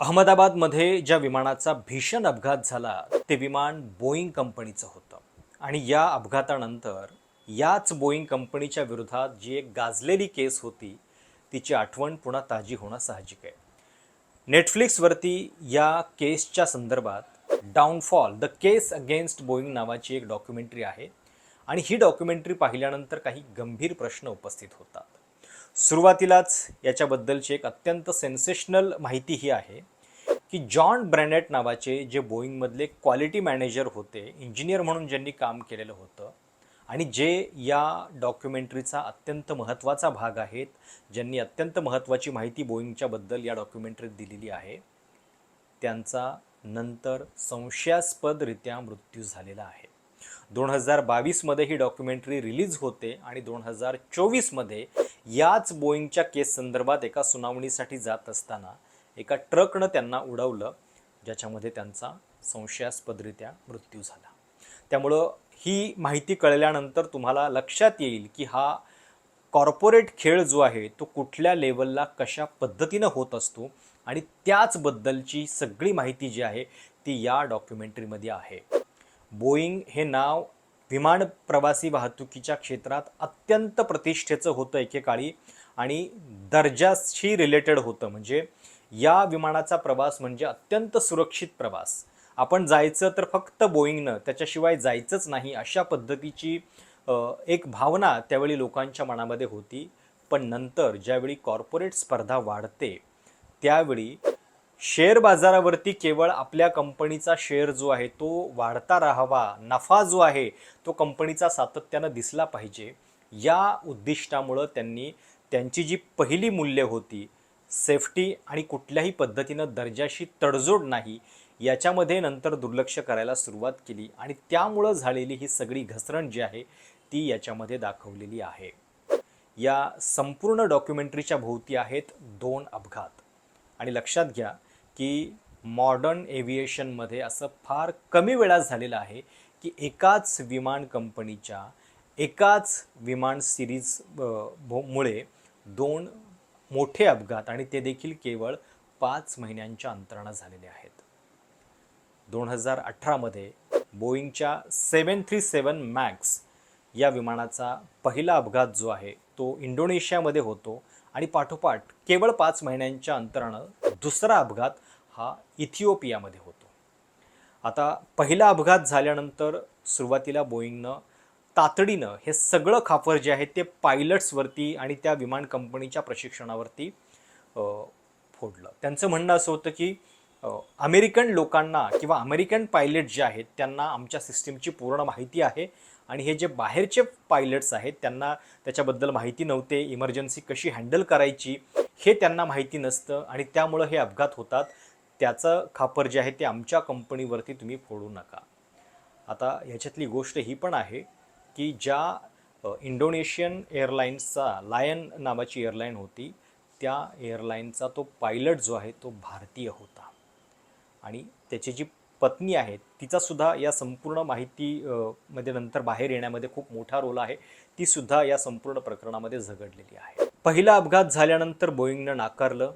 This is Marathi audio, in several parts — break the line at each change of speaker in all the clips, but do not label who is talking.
अहमदाबादमध्ये ज्या विमानाचा भीषण अपघात झाला ते विमान बोईंग कंपनीचं होतं. आणि या अपघातानंतर याच बोईंग कंपनीच्या विरोधात जी एक गाजलेली केस होती तिची आठवण पुन्हा ताजी होणं साहजिक आहे. नेटफ्लिक्सवरती या केसच्या संदर्भात downfall the case against Boeing नावाची एक डॉक्युमेंटरी आहे. आणि ही डॉक्युमेंटरी पाहिल्यानंतर काही गंभीर प्रश्न उपस्थित होतात. सुरुवातीलाच याच्याबद्दलची एक अत्यंत सेन्सेशनल माहिती ही आहे की जॉन ब्रॅनेट नावाचे जे बोईंगमधले क्वालिटी मॅनेजर होते इंजिनियर म्हणून ज्यांनी काम केलेलं होतं आणि जे या डॉक्युमेंटरीचा अत्यंत महत्त्वाचा भाग आहेत ज्यांनी अत्यंत महत्त्वाची माहिती बोईंगच्याबद्दल या डॉक्युमेंटरीत दिलेली आहे त्यांचा नंतर संशयास्पदरित्या मृत्यू झालेला आहे. दोन हजार बावीसमध्ये ही डॉक्युमेंटरी रिलीज होते आणि दोन हजार चोवीसमध्ये याच बोईंगच्या केस संदर्भात एका सुनावणीसाठी जात असताना एका ट्रकनं त्यांना उडवलं ज्याच्यामध्ये त्यांचा संशयास्पदरित्या मृत्यू झाला. त्यामुळं ही माहिती कळल्यानंतर तुम्हाला लक्षात येईल की हा कॉर्पोरेट खेळ जो आहे तो कुठल्या लेवलला कशा पद्धतीनं होत असतो आणि त्याचबद्दलची सगळी माहिती जी आहे ती या डॉक्युमेंटरीमध्ये आहे. बोईंग हे नाव विमान प्रवासी वाहतुकीच्या क्षेत्रात अत्यंत प्रतिष्ठेचं होतं एकेकाळी आणि दर्जाशी रिलेटेड होतं. म्हणजे या विमानाचा प्रवास म्हणजे अत्यंत सुरक्षित प्रवास. आपण जायचं तर फक्त बोईंगनं त्याच्याशिवाय जायचंच नाही अशा पद्धतीची एक भावना त्यावेळी लोकांच्या मनामध्ये होती. पण नंतर ज्यावेळी कॉर्पोरेट स्पर्धा वाढते त्यावेळी शेअर बाजारावरती केवळ आपल्या कंपनीचा शेअर जो आहे तो वाढता राहावा नफा जो आहे तो कंपनीचा सातत्यानं दिसला पाहिजे. या उद्दिष्टामुळं त्यांनी त्यांची जी पहिली मूल्य होती सेफ्टी आणि कुठल्याही पद्धतीनं दर्जाशी तडजोड नाही याच्यामध्ये नंतर दुर्लक्ष करायला सुरुवात केली आणि त्यामुळं झालेली ही सगळी घसरण जी आहे ती याच्यामध्ये दाखवलेली आहे. या संपूर्ण डॉक्युमेंटरीच्या भोवती आहेत दोन अपघात. आणि लक्षात घ्या की मॉडर्न एव्हिएशनमध्ये असं फार कमी वेळा झालेलं आहे की एकाच विमान कंपनीच्या एकाच विमान सिरीज मुळे दोन मोठे अपघात आणि ते देखील केवळ पाच महिन्यांच्या अंतरानं झालेले आहेत. दोन हजार अठरामध्ये बोईंगच्या सेवन थ्री सेवन मॅक्स या विमानाचा पहिला अपघात जो आहे तो इंडोनेशियामध्ये होतो आणि पाठोपाठ केवळ पाच महिन्यांच्या अंतरानं दुसरा अपघात हा इथिओपियामध्ये होतो. आता पहिला अपघात झाल्यानंतर सुरुवातीला बोईंगनं तातडीनं हे सगळं खापर जे आहे ते पायलट्सवरती आणि त्या विमान कंपनीच्या प्रशिक्षणावरती फोडलं. त्यांचं म्हणणं असं होतं की अमेरिकन लोकांना किंवा अमेरिकन पायलट जे आहेत त्यांना आमच्या सिस्टीमची पूर्ण माहिती आहे आणि हे जे बाहेरचे पायलट्स आहेत त्यांना त्याच्याबद्दल माहिती नव्हते इमर्जन्सी कशी हँडल करायची हे त्यांना माहिती नसतं आणि त्यामुळं हे अपघात होतात. त्याचं खापर जे आहे ते आमच्या कंपनीवरती तुम्ही फोडू नका. आता ह्याच्यातली गोष्ट ही पण आहे की ज्या इंडोनेशियन एअरलाईन्सचा लायन नावाची एअरलाईन होती त्या एअरलाईनचा तो पायलट जो आहे तो भारतीय होता. आणि त्याची जी पत्नी आहे तिचासुद्धा या संपूर्ण माहिती मध्ये नंतर बाहेर येण्यामध्ये खूप मोठा रोल आहे तीसुद्धा या संपूर्ण प्रकरणामध्ये झगडलेली आहे. पहिला अपघात झाल्यानंतर बोईंगनं नाकारलं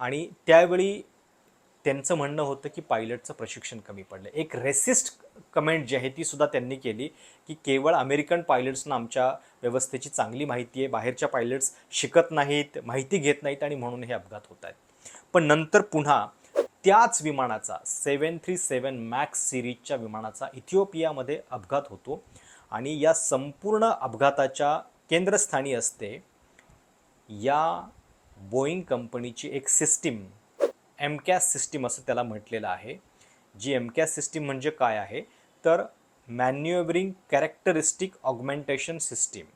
आणि त्यावेळी त्यांचं म्हणणं होतं की पायलटचं प्रशिक्षण कमी पडलं. एक रेसिस्ट कमेंट जी आहे ती सुद्धा त्यांनी केली की केवळ अमेरिकन पायलट्सना आमच्या व्यवस्थेची चांगली माहिती आहे बाहेरच्या पायलट्स शिकत नाहीत माहिती घेत नाहीत आणि म्हणून हे अपघात होत आहेत. पण नंतर पुन्हा त्याच विमानाचा सेवन थ्री सेवन मॅक्स सिरीजच्या विमानाचा इथिओपियामध्ये अपघात होतो आणि या संपूर्ण अपघाताच्या केंद्रस्थानी असते या बोईंग कंपनीची एक सिस्टीम एम कॅस सिस्टीम असं त्याला म्हटलेलं आहे. जी एमकॅस सिस्टीम म्हणजे काय आहे? तर मॅन्युएबरिंग कॅरेक्टरिस्टिक ऑगमेंटेशन सिस्टीम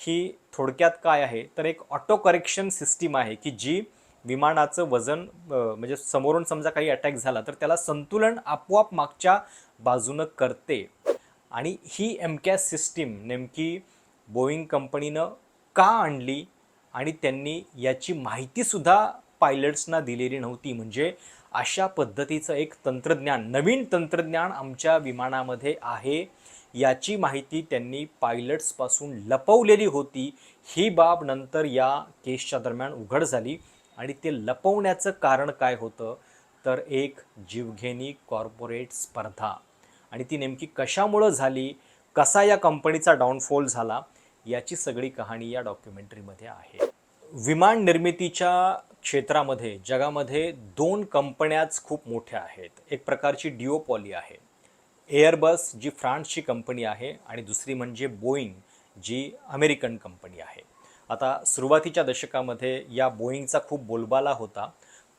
ही थोडक्यात काय आहे? तर एक ऑटो करेक्शन सिस्टीम आहे की जी विमानाचं वजन म्हणजे समोरून समजा काही अटॅक झाला तर त्याला संतुलन आपोआप मागच्या बाजूनं करते. आणि ही एमकॅस सिस्टीम नेमकी बोईंग कंपनीनं का आणली? आणि त्यांनी याची माहितीसुद्धा पायलट्सना दिलेली नव्हती. म्हणजे अशा पद्धतीचं एक तंत्रज्ञान नवीन तंत्रज्ञान आमच्या विमानामध्ये आहे. याची माहिती त्यांनी पायलट्सपासून लपवलेली होती. ही बाब नंतर या केसच्या दरम्यान उघड झाली आणि ते लपवण्याचं कारण काय होतं? तर एक जीवघेणी कॉर्पोरेट स्पर्धा. आणि ती नेमकी कशामुळं झाली? कसा या कंपनीचा डाऊनफॉल झाला? याची सगळी कहाणी या डॉक्युमेंटरीमध्ये आहे. विमान निर्मितीच्या क्षेत्रामध्ये जगामध्ये दोन कंपन्याच खूप मोठ्या आहेत. एक प्रकारची डिओपॉली आहे. एअरबस जी फ्रान्सची कंपनी आहे आणि दुसरी म्हणजे बोईंग जी अमेरिकन कंपनी आहे. आता सुरुवातीच्या दशकामध्ये या बोईंगचा खूप बोलबाला होता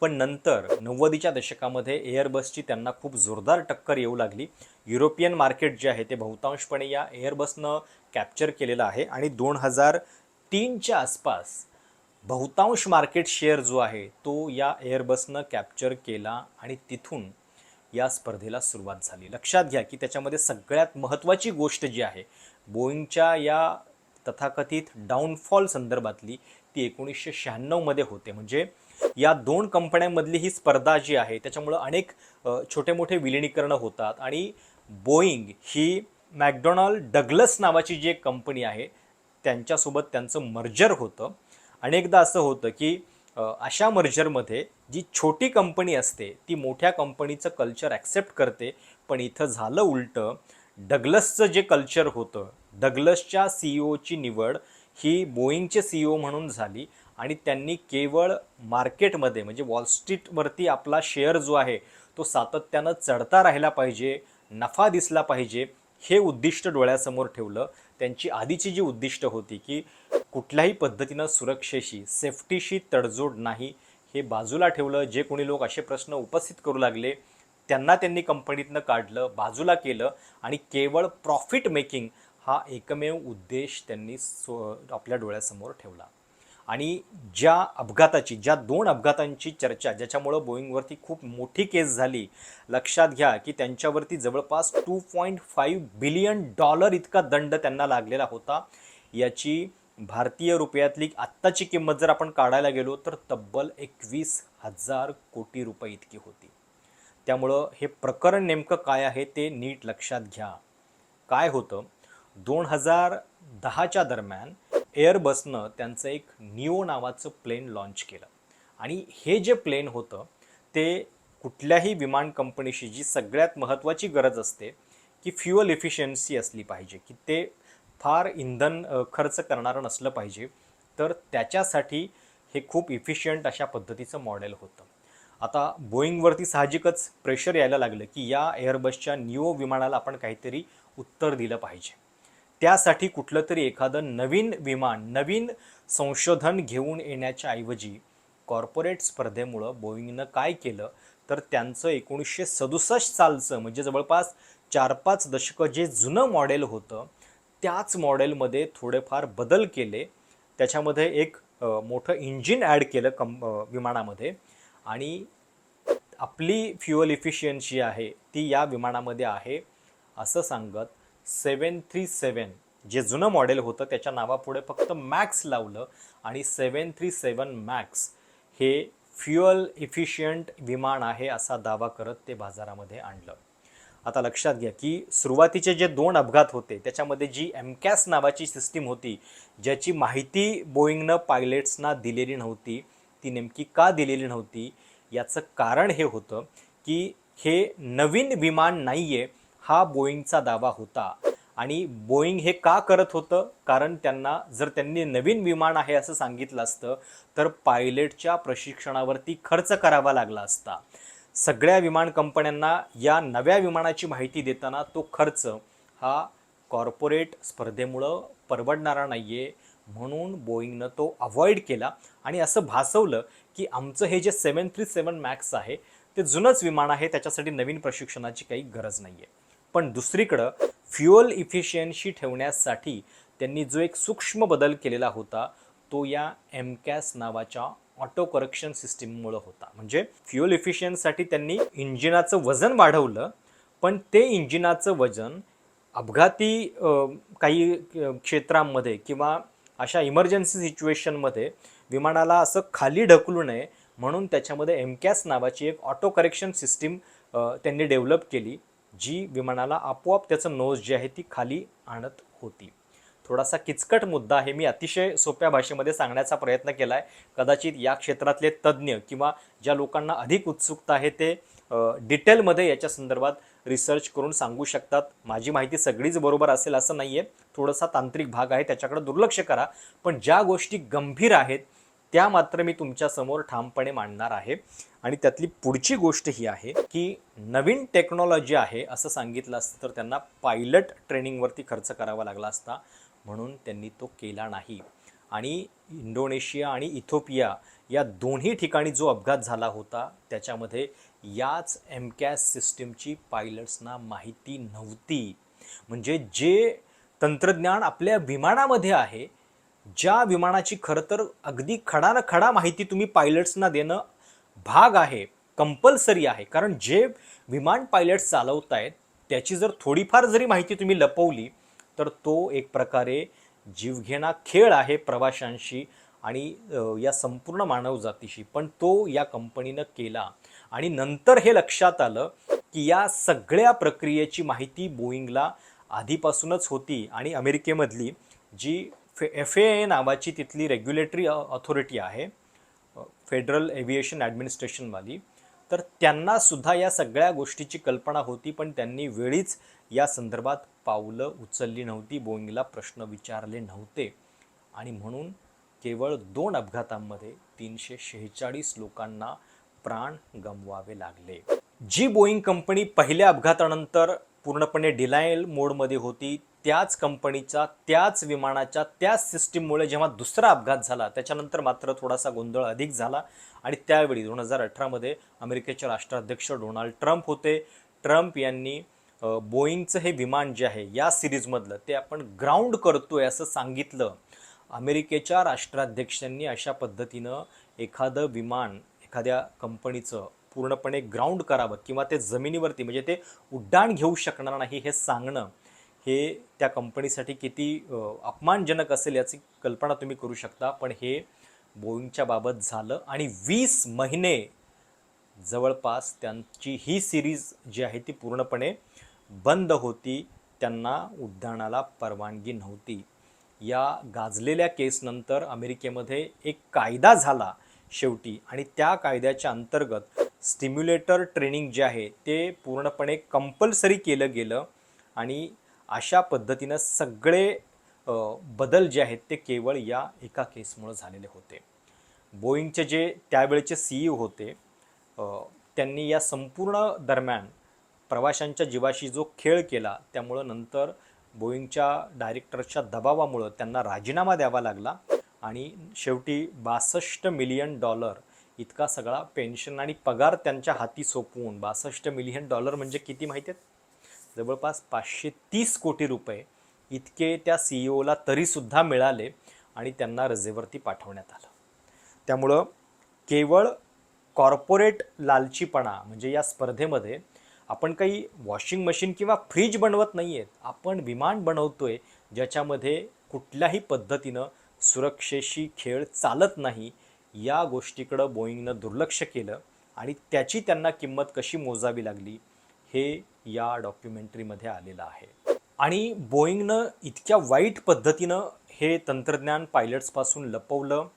पण नंतर नव्वदीच्या दशकामध्ये एअरबसची त्यांना खूप जोरदार टक्कर येऊ लागली. युरोपियन मार्केट जे आहे ते बहुतांशपणे या एअरबसनं कॅप्चर केलेलं आहे आणि दोन हजार तीनच्या आसपास बहुतांश मार्केट शेअर जो आहे तो या एअरबसनं कॅप्चर केला आणि तिथून या स्पर्धेला सुरुवात झाली. लक्षात घ्या की त्याच्यामध्ये सगळ्यात महत्त्वाची गोष्ट जी आहे बोईंगच्या या तथाकथित डाऊनफॉल संदर्भातली ती एकोणीसशे शहाण्णवमध्ये होते. म्हणजे या दोन कंपन्यांमधली ही स्पर्धा जी आहे त्याच्यामुळं अनेक छोटे मोठे विलिनीकरणं होतात आणि बोईंग ही मॅकडोनाल्ड डगलस नावाची जी एक कंपनी आहे त्यांच्यासोबत त्यांचं मर्जर होतं. अनेकदा असं होतं की अशा मर्जरमध्ये जी छोटी कंपनी असते ती मोठ्या कंपनीचं कल्चर ॲक्सेप्ट करते. पण इथं झालं उलटं डगलसचं जे कल्चर होतं डगलसच्या सी ओची निवड ही बोईंगचे सी ओ म्हणून झाली आणि त्यांनी केवळ मार्केटमध्ये म्हणजे वॉलस्ट्रीटवरती आपला शेअर जो आहे तो सातत्यानं चढता राहिला पाहिजे नफा दिसला पाहिजे. हे उद्दिष्ट डोळ्यासमोर ठेवलं. त्यांची आधीची जी उद्दिष्ट होती की कुठल्याही पद्धतीनं सुरक्षेशी सेफ्टीशी तडजोड नाही हे बाजूला ठेवलं. जे कोणी लोक असे प्रश्न उपस्थित करू लागले त्यांना त्यांनी कंपनीतनं काढलं बाजूला केलं आणि केवळ प्रॉफिट मेकिंग हा एकमेव उद्देश त्यांनी सो आपल्या डोळ्यासमोर ठेवला. आणि ज्या अपघाताची ज्या दोन अपघातांची चर्चा ज्याच्यामुळं बोईंगवरती खूप मोठी केस झाली लक्षात घ्या की त्यांच्यावरती जवळपास two point five billion dollar इतका दंड त्यांना लागलेला होता. याची भारतीय रुपयातली आत्ताची किंमत जर आपण काढायला गेलो तर तब्बल एकवीस हजार कोटी रुपये इतकी होती. त्यामुळं हे प्रकरण नेमकं काय आहे ते नीट लक्षात घ्या. काय होतं? दोन हजार दहाच्या दरम्यान एअरबसनं त्यांचं एक निओ नावाचं प्लेन लॉन्च केलं. आणि हे जे प्लेन होतं ते कुठल्याही विमान कंपनीशी जी सगळ्यात महत्त्वाची गरज असते की फ्युअल इफिशियन्सी असली पाहिजे की ते फार इंधन खर्च करणारं नसलं पाहिजे तर त्याच्यासाठी हे खूप इफिशियंट अशा पद्धतीचं मॉडेल होतं. आता बोईंगवरती साहजिकच प्रेशर यायला लागलं की या एअरबसच्या निओ विमानाला आपण काहीतरी उत्तर दिलं पाहिजे. त्यासाठी कुठलं तरी एखादं नवीन विमान नवीन संशोधन घेऊन येण्याच्या ऐवजी कॉर्पोरेट स्पर्धेमुळं बोईंगनं काय केलं? तर त्यांचं एकोणीसशे सदुसष्ट सालचं म्हणजे जवळपास चार पाच दशकं जे जुनं मॉडेल होतं त्याच मॉडेलमध्ये थोडेफार बदल केले. त्याच्यामध्ये एक मोठं इंजिन ॲड केलं कम विमानामध्ये. आणि आपली फ्युअल इफिशियन्सी आहे ती या विमानामध्ये आहे असं सांगत सेवन थ्री सेवन जे जुनं मॉडेल होतं त्याच्या नावापुढे फक्त मॅक्स लावलं आणि सेवन थ्री सेवन मॅक्स हे फ्युअल इफिशियंट विमान आहे असा दावा करत ते बाजारामध्ये आणलं. आता लक्षात घ्या की सुरुवातीचे जे दोन अपघात होते त्याच्यामध्ये जी एमकॅस नावाची सिस्टीम होती ज्याची माहिती बोईंगनं पायलट्सना दिलेली नव्हती ती नेमकी का दिलेली नव्हती याचं कारण हे होतं की हे नवीन विमान नाही आहे हा बोईंगचा दावा होता. आणि बोईंग हे का करत होतं? कारण त्यांना जर त्यांनी नवीन विमान आहे असं सांगितलं असतं तर पायलटच्या प्रशिक्षणावरती खर्च करावा लागला असता. सगळ्या विमान कंपन्यांना या नव्या विमानाची माहिती देताना तो खर्च हा कॉर्पोरेट स्पर्धेमुळं परवडणारा नाही आहे म्हणून बोईंगनं तो अवॉइड केला. आणि असं भासवलं की आमचं हे J seven three seven max आहे ते जुनंच विमान आहे त्याच्यासाठी नवीन प्रशिक्षणाची काही गरज नाही आहे पण दुसरीकडं फ्युअल इफिशियन्सी ठेवण्यासाठी त्यांनी जो एक सूक्ष्म बदल केलेला होता तो या एमकॅस नावाच्या ऑटो करेक्शन सिस्टीममुळं होता. म्हणजे फ्युअल इफिशियन्ससाठी त्यांनी इंजिनाचं वजन वाढवलं पण ते इंजिनाचं वजन अपघाती काही क्षेत्रांमध्ये किंवा अशा इमर्जन्सी सिच्युएशनमध्ये विमानाला असं खाली ढकलू नये म्हणून त्याच्यामध्ये एमकॅस नावाची एक ऑटो करेक्शन सिस्टीम त्यांनी डेव्हलप केली. जी विमानाला आपोआप त्याचं नोज जी आहे ती खाली आणत होती. थोडासा किचकट मुद्दा हे मी अतिशय सोप्या भाषेमध्ये सांगण्याचा प्रयत्न केला आहे कदाचित या क्षेत्रातले तज्ज्ञ किंवा ज्या लोकांना अधिक उत्सुकता आहे ते डिटेलमध्ये याच्या संदर्भात रिसर्च करून सांगू शकतात. माझी माहिती सगळीच बरोबर असेल असं नाही आहे थोडासा तांत्रिक भाग आहे. त्याच्याकडे दुर्लक्ष करा. पण ज्या गोष्टी गंभीर आहेत त्या मात्र मी तुमच्यासमोर ठामपणे मांडणार आहे. आणि त्यातली पुढची गोष्ट ही आहे की नवीन टेक्नॉलॉजी आहे असं सांगितलं असतं तर त्यांना पायलट ट्रेनिंगवरती खर्च करावा लागला असता म्हणून त्यांनी तो केला नाही. आणि इंडोनेशिया आणि इथोपिया या दोन्ही ठिकाणी जो अपघात झाला होता त्याच्यामध्ये याच एमकॅस सिस्टीमची पायलट्सना माहिती नव्हती. म्हणजे जे तंत्रज्ञान आपल्या विमानामध्ये आहे ज्या विमानाची खरं तर अगदी खडा न खडा माहिती तुम्ही पायलट्सना देणं भाग आहे कंपल्सरी आहे. कारण जे विमान पायलट्स चालवत आहेत त्याची जर थोडीफार जरी माहिती तुम्ही लपवली तर तो एक प्रकारे जीवघेणा खेळ आहे प्रवाशांशी आणि या संपूर्ण मानवजातीशी पण तो या कंपनीनं केला. आणि नंतर हे लक्षात आलं की या सगळ्या प्रक्रियेची माहिती बोईंगला आधीपासूनच होती. आणि अमेरिकेमधली जी फे एफ ए नावाची तिथली रेग्युलेटरी ऑथॉरिटी आहे फेडरल एव्हिएशन ॲडमिनिस्ट्रेशनवाली तर त्यांनासुद्धा या सगळ्या गोष्टीची कल्पना होती पण त्यांनी वेळीच या संदर्भात पावलं उचलली नव्हती बोईंगला प्रश्न विचारले नव्हते. आणि म्हणून केवळ दोन अपघातांमध्ये तीनशे शेहेचाळीस लोकांना प्राण गमवावे लागले. जी बोईंग कंपनी पहिल्या अपघातानंतर पूर्णपणे डिलायल मोडमध्ये होती त्याच कंपनीचा त्याच विमानाच्या त्याच सिस्टीममुळे जेव्हा दुसरा अपघात झाला त्याच्यानंतर मात्र थोडासा गोंधळ अधिक झाला. आणि त्यावेळी दोन हजार अठरामध्ये अमेरिकेचे राष्ट्राध्यक्ष डोनाल्ड ट्रम्प होते. ट्रम्प यांनी बोईंगचं हे विमान जे आहे या सिरीजमधलं ते आपण ग्राउंड करतोय असं सांगितलं. अमेरिकेच्या राष्ट्राध्यक्षांनी अशा पद्धतीनं एखादं विमान एखाद्या कंपनीचं पूर्णपणे ग्राउंड करावं किंवा ते जमिनीवरती म्हणजे ते उड्डाण घेऊ शकणार नाही हे सांगणं हे त्या कंपनीसाठी किती अपमानजनक असेल याची कल्पना तुम्ही करू शकता. पण हे बोईंगच्या बाबत झालं आणि वीस महिने जवळपास त्यांची ही सिरीज जी आहे ती पूर्णपणे बंद होती. त्यांना उड्डाणाला परवानगी नव्हती. या गाजलेल्या केसनंतर अमेरिकेमध्ये एक कायदा झाला शेवटी आणि त्या कायद्याच्या अंतर्गत स्टिम्युलेटर ट्रेनिंग जे आहे ते पूर्णपणे कंपल्सरी केलं गेलं आणि अशा पद्धतीनं सगळे बदल जे आहेत ते केवळ या एका केसमुळं झालेले होते. बोईंगचे जे त्यावेळेचे सीईओ होते त्यांनी या संपूर्ण दरम्यान प्रवाशांच्या जीवाशी जो खेळ केला त्यामुळं नंतर बोईंगच्या डायरेक्टरच्या दबावामुळं त्यांना राजीनामा द्यावा लागला आणि शेवटी बासष्ट मिलियन डॉलर इतका सगळा पेन्शन आणि पगार त्यांच्या हाती सोपवून बासष्ट मिलियन डॉलर म्हणजे किती माहिती आहेत? जवळपास पाचशे तीस कोटी रुपये इतके त्या सी ई ओला तरीसुद्धा मिळाले आणि त्यांना रजेवरती पाठवण्यात आलं. त्यामुळं केवळ कॉर्पोरेट लालचीपणा म्हणजे या स्पर्धेमध्ये आपण काही वॉशिंग मशीन किंवा फ्रीज बनवत नाही आहेत आपण विमान बनवतो आहे ज्याच्यामध्ये कुठल्याही पद्धतीनं सुरक्षेशी खेळ चालत नाही या गोष्टीकडं बोईंगनं दुर्लक्ष केलं आणि त्याची त्यांना किंमत कशी मोजावी लागली हे या डॉक्युमेंटरीमध्ये आलेलं आहे. आणि बोईंगनं इतक्या वाईट पद्धतीनं हे तंत्रज्ञान पायलट्सपासून लपवलं.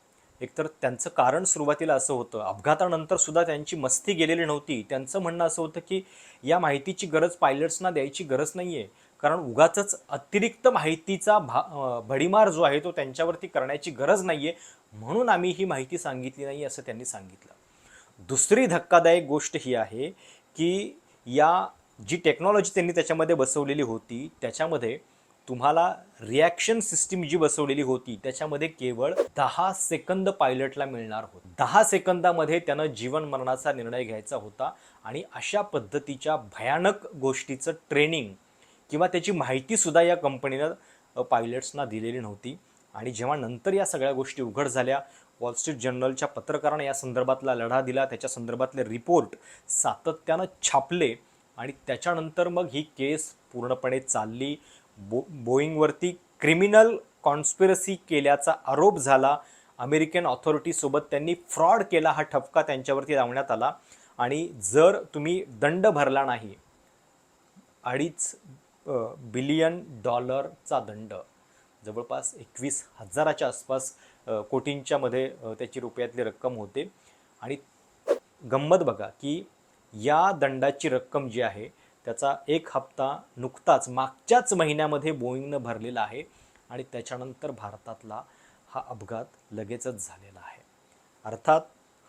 एकतर त्यांचं कारण सुरुवातीला असं होतं. अपघातानंतर सुद्धा त्यांची मस्ती गेलेली नव्हती. त्यांचं म्हणणं असं होतं की या माहितीची गरज पायलट्सना द्यायची गरज नाही आहे कारण उगाच अतिरिक्त माहितीचा भा भडीमार जो आहे तो त्यांच्यावरती करण्याची गरज नाही आहे म्हणून आम्ही ही माहिती सांगितली नाही असं त्यांनी सांगितलं. दुसरी धक्कादायक गोष्ट ही आहे की या जी टेक्नॉलॉजी त्यांनी त्याच्यामध्ये बसवलेली होती त्याच्यामध्ये तुम्हाला रिॲक्शन सिस्टीम जी बसवलेली होती त्याच्यामध्ये केवळ दहा सेकंद पायलटला मिळणार होत. दहा सेकंदामध्ये त्यानं जीवन मरणाचा निर्णय घ्यायचा होता आणि अशा पद्धतीच्या भयानक गोष्टीचं ट्रेनिंग किंवा त्याची माहितीसुद्धा या कंपनीनं पायलट्सना दिलेली नव्हती. आणि जेव्हा नंतर या सगळ्या गोष्टी उघड झाल्या वॉलस्ट्रीट जर्नलच्या पत्रकारानं या संदर्भातला लढा दिला. त्याच्या संदर्भातले रिपोर्ट सातत्यानं छापले आणि त्याच्यानंतर मग ही केस पूर्णपणे चालली. बो बोईंगवरती क्रिमिनल कॉन्स्पिरसी केल्याचा आरोप झाला. अमेरिकन ऑथॉरिटीसोबत त्यांनी फ्रॉड केला हा ठपका त्यांच्यावरती लावण्यात आला. आणि जर तुम्ही दंड भरला नाही अडीच बिलियन डॉलरचा दंड जवळपास एकवीस हजाराच्या आसपास कोटींच्या मध्ये त्याची रुपयातली रक्कम होते. आणि गंमत बघा की या दंडाची रक्कम जी आहे त्याचा एक हप्ता नुकताच मागच्याच महिन्यामध्ये बोईंगनं भरलेला आहे आणि त्याच्यानंतर भारतातला हा अपघात लगेचच झालेला आहे. अर्थात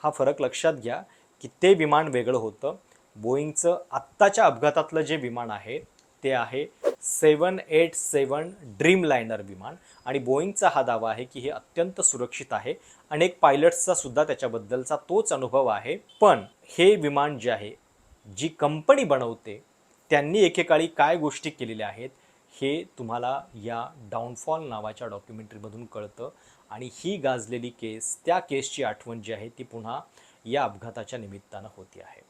हा फरक लक्षात घ्या की ते विमान वेगळं होतं. बोईंगचं आत्ताच्या अपघातातलं जे विमान आहे ते आहे seven eight seven Dreamliner विमान. आणि बोईंगचा हा दावा आहे की हे अत्यंत सुरक्षित आहे. अनेक पायलट्सचा सुद्धा त्याच्याबद्दलचा तोच अनुभव आहे. पण हे विमान जे आहे जी कंपनी बनवते त्यांनी एकेकाळी काय गोष्टी केलेल्या आहेत हे तुम्हाला या डाऊनफॉल नावाच्या डॉक्युमेंटरीमधून कळतं. आणि ही गाजलेली केस त्या केसची आठवण जी आहे ती पुन्हा या अपघाताच्या निमित्तानं होती आहे.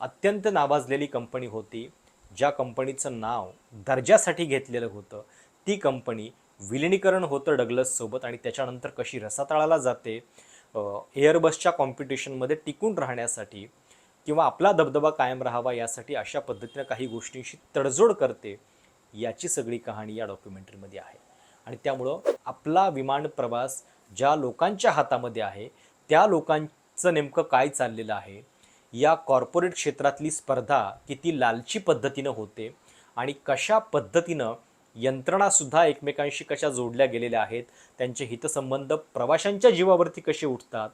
अत्यंत नावाजलेली कंपनी होती. ज्या कंपनीचं नाव दर्जासाठी घेतलेलं होतं ती कंपनी विलिनीकरण होतं डगलससोबत आणि त्याच्यानंतर कशी रसातळाला जाते एअरबसच्या कॉम्पिटिशनमध्ये टिकून राहण्यासाठी किंवा आपला दबदबा कायम राहावा यासाठी अशा पद्धतीनं काही गोष्टींशी तडजोड करते याची सगळी कहाणी या डॉक्युमेंटरीमध्ये आहे. आणि त्यामुळं आपला विमान प्रवास ज्या लोकांच्या हातामध्ये आहे त्या लोकांचं नेमकं काय चाललेलं आहे या कॉर्पोरेट क्षेत्रातली स्पर्धा किती लालची पद्धतीनं होते आणि कशा पद्धतीनं यंत्रणासुद्धा एकमेकांशी कशा जोडल्या गेलेल्या आहेत त्यांचे हितसंबंध प्रवाशांच्या जीवावरती कसे उठतात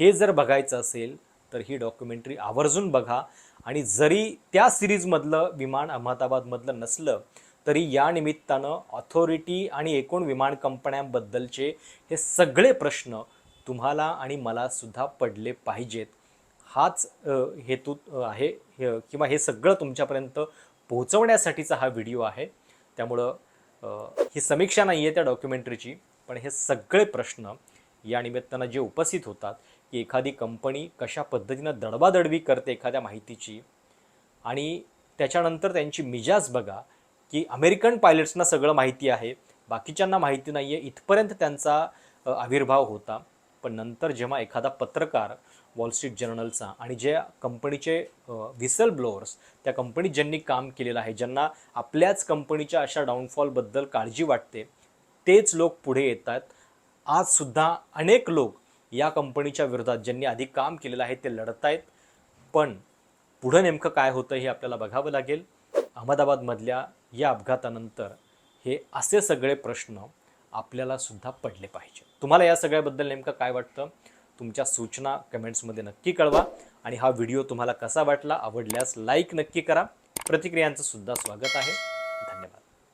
हे जर बघायचं असेल तर ही डॉक्युमेंटरी आवर्जून बघा. आणि जरी त्या सिरीजमधलं विमान अहमदाबादमधलं नसलं तरी या निमित्तानं ऑथॉरिटी आणि एकूण विमान कंपन्यांबद्दलचे हे सगळे प्रश्न तुम्हाला आणि मला सुद्धा पडले पाहिजेत. हाच हेतू आहे किंवा हे सगळं तुमच्यापर्यंत पोहोचवण्यासाठीचा हा व्हिडिओ आहे. त्यामुळं ही समीक्षा नाही आहे त्या डॉक्युमेंटरीची पण हे सगळे प्रश्न या निमित्तानं जे उपस्थित होतात की एखादी कंपनी कशा पद्धतीनं दडबादडवी करते एखाद्या माहितीची आणि त्याच्यानंतर त्यांची मिजाज बघा की अमेरिकन पायलट्सना सगळं माहिती आहे बाकीच्यांना माहिती नाही आहे इथपर्यंत त्यांचा आविर्भाव होता. पण नंतर जेव्हा एखादा पत्रकार वॉल स्ट्रीट जर्नलचा आणि ज्या कंपनीचे व्हिसल ब्लोअर्स त्या कंपनीत ज्यांनी काम केलेलं आहे ज्यांना आपल्याच कंपनीच्या अशा डाऊनफॉलबद्दल काळजी वाटते तेच लोक पुढे येतात. आजसुद्धा अनेक लोक या कंपनीच्या विरोधात ज्यांनी आधी काम केलेलं आहे ते लढत आहेत. पण पुढं नेमकं काय होतं हे आपल्याला बघावं लागेल. अहमदाबादमधल्या या अपघातानंतर हे असे सगळे प्रश्न आपल्याला सुद्धा पडले पाहिजे तुम्हाला या सगळ्याबद्दल नेमकं काय वाटतं? तुमच्या सूचना कमेंट्समध्ये नक्की कळवा. आणि हा व्हिडिओ तुम्हाला कसा वाटला आवडल्यास लाईक नक्की करा. प्रतिक्रियांचं सुद्धा स्वागत आहे.